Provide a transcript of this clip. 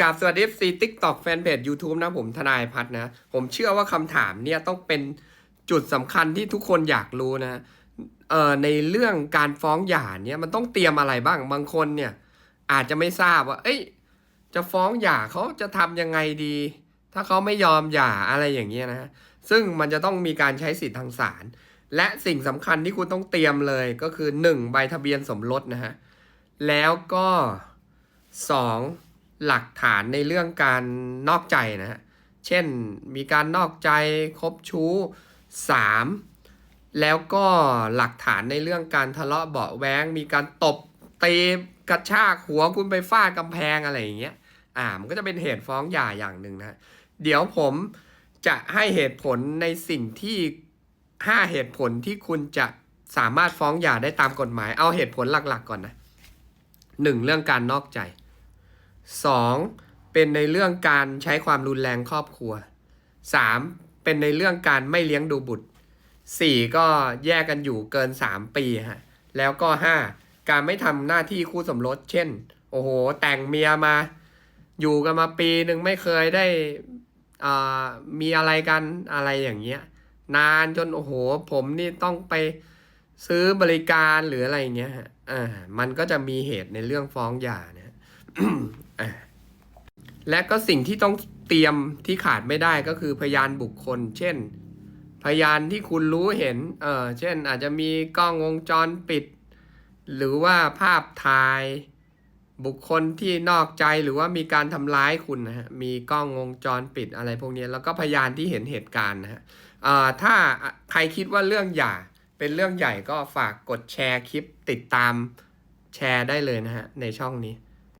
กราบสวัสดีซีทิกตอกแฟนเพจ YouTube นะผมทนายพัฒน์นะ ผมเชื่อว่าคำถามเนี่ยต้องเป็นจุดสำคัญที่ทุกคนอยากรู้นะเอ่อในเรื่องการฟ้องหย่าเนี่ยมันต้องเตรียมอะไรบ้างบางคนเนี่ย อาจจะไม่ทราบว่า เอ้ย จะฟ้องหย่าเขาจะทำยังไงดี ถ้าเขาไม่ยอมหย่าอะไรอย่างเงี้ยนะซึ่งมันจะต้องมีการใช้สิทธิทางศาลและสิ่งสำคัญที่คุณต้องเตรียมเลยก็คือ 1. ใบทะเบียนสมรสนะฮะแล้วก็ 2. หลักฐานในเรื่องการนอกใจนะฮะ เช่นมีการนอกใจคบชู้ 3. แล้วก็หลักฐานในเรื่องการทะเลาะเบาะแว้งมีการตบตีกระชากหัวคุณไปฟาดกำแพงอะไรอย่างเงี้ย อ่า มันก็จะเป็นเหตุฟ้องหย่าอย่างหนึ่งนะ เดี๋ยวผมจะให้เหตุผลในสิ่งที่ 5 เหตุผลที่คุณจะสามารถฟ้องหย่าได้ตามกฎหมาย เอาเหตุผลหลักๆก่อนนะหนึ่งเรื่องการนอกใจ สองเป็นในเรื่องการใช้ความรุนแรงครอบครัวสามเป็นในเรื่องการไม่เลี้ยงดูบุตรสี่ก็แยกกันอยู่เกินสามปีฮะแล้วก็ห้าการไม่ทำหน้าที่คู่สมรส เช่น โอ้โห แต่งเมียมา อยู่กันมาปีหนึ่งไม่เคยได้อ่ามีอะไรกันอะไรอย่างเงี้ย นานจนโอ้โห ผมนี่ต้องไปซื้อบริการหรืออะไรอย่างเงี้ยฮะอ่ามันก็จะมีเหตุในเรื่องฟ้องหย่าเนะอ่า และก็สิ่งที่ต้องเตรียมที่ขาดไม่ได้ก็คือพยานบุคคล เช่น พยานที่คุณรู้เห็น เออเช่น อาจจะมีกล้องวงจรปิด หรือว่าภาพถ่าย บุคคลที่นอกใจหรือว่ามีการทำร้ายคุณนะฮะ มีกล้องวงจรปิดอะไรพวกนี้ แล้วก็พยานที่เห็นเหตุการณ์นะฮะอ่าถ้าใครคิดว่าเรื่องใหย่เป็นเรื่องใหญ่ก็ฝากกดแชร์คลิปติดตามแชร์ได้เลยนะฮะในช่องนี้